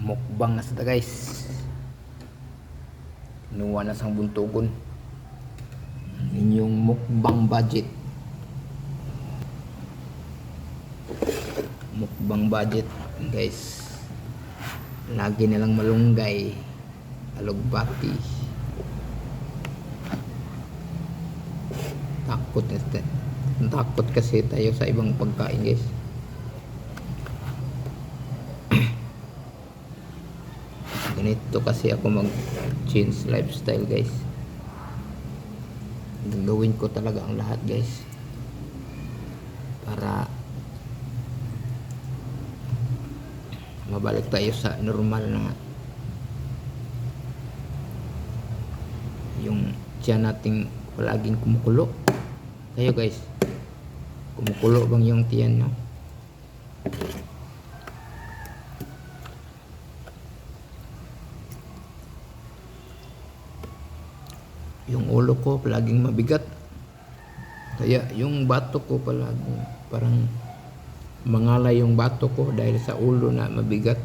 mukbang na sa guys. Kinuha na sang buntugon. Inyong mukbang budget. Mukbang budget guys. Lagi nilang malunggay. Alugbati takot este takot kasi tayo sa ibang pagkain guys ganito kasi ako mag change lifestyle guys. Gagawin ko talaga ang lahat guys. Para mabalik tayo sa normal na yung tiyan nating palaging kumukulo. Kayo guys. Kumukulo bang yung tiyan nyo yung ulo ko palaging mabigat. Kaya yung bato ko palaging parang mangalay yung bato ko dahil sa ulo na mabigat.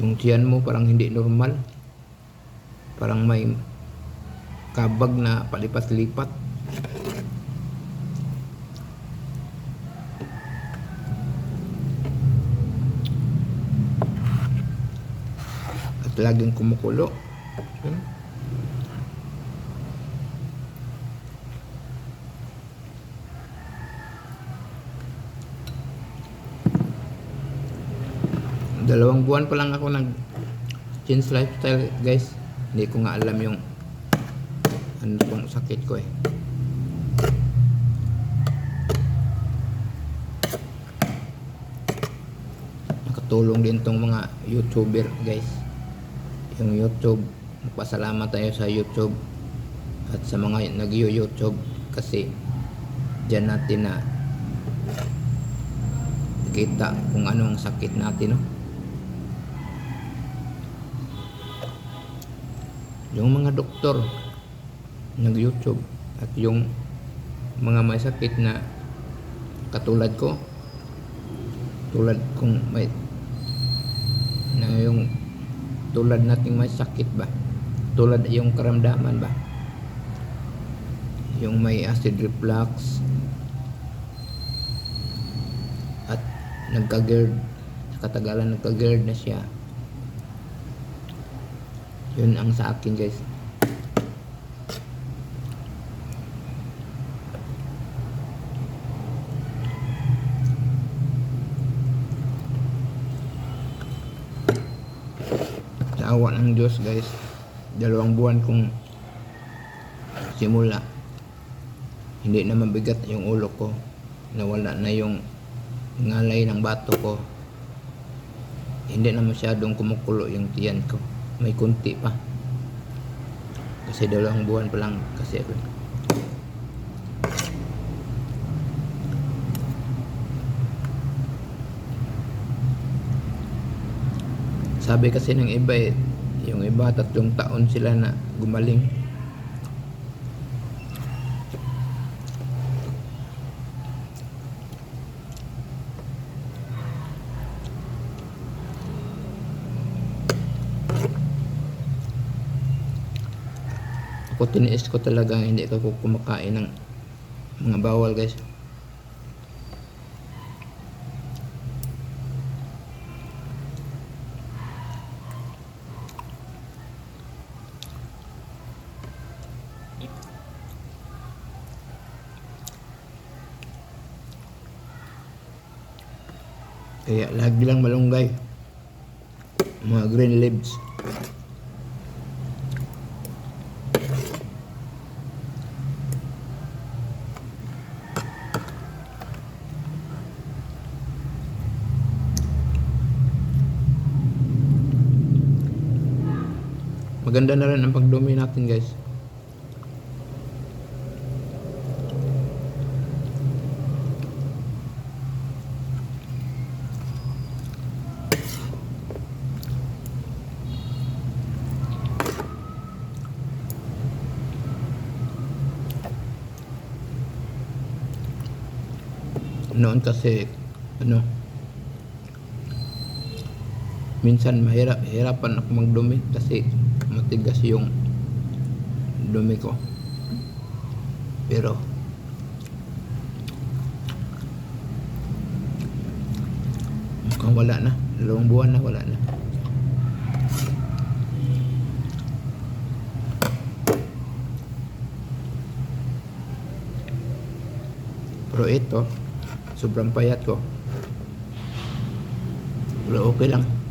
Yung tiyan mo parang hindi normal. Parang may kabag na palipat-lipat laging kumukulo. Hmm? dalawang buwan pa lang ako nag change lifestyle guys. Hindi ko nga alam yung ano pong sakit ko eh. Nakatulong din tong mga youtuber guys yung youtube. Magpasalamat tayo sa youtube at sa mga nag youtube kasi dyan natin na kita kung ano ang sakit natin no? Yung mga doktor nag YouTube at yung mga may sakit na katulad ko tulad kung may na yung tulad nating may sakit ba? Tulad yung karamdaman ba? Yung may acid reflux. At nagka-GERD sa katagalan nagka-GERD na siya. Yun ang sa akin guys awa ng Diyos guys. Dalawang buwan kong simula hindi na mabigat yung ulo ko. Nawala na yung ngalay ng bato ko. Hindi na masyadong kumukulo yung tiyan ko. May kunti pa. Kasi dalawang buwan pa lang kasi sabi kasi ng iba eh, yung iba tatlong taon sila na gumaling. Ako tiniis ko talaga hindi ako kumakain ng mga bawal guys kaya lagi lang malunggay mga green leaves Maganda na rin ang pagdumi natin guys. Noon kasi, ano, minsan mahirap, hirapan ako magdumi kasi matigas yung dumi ko. Pero, mukhang wala na. Dalawang buwan na wala na. Pero ito, sobrang payat ko. Pero okay lang.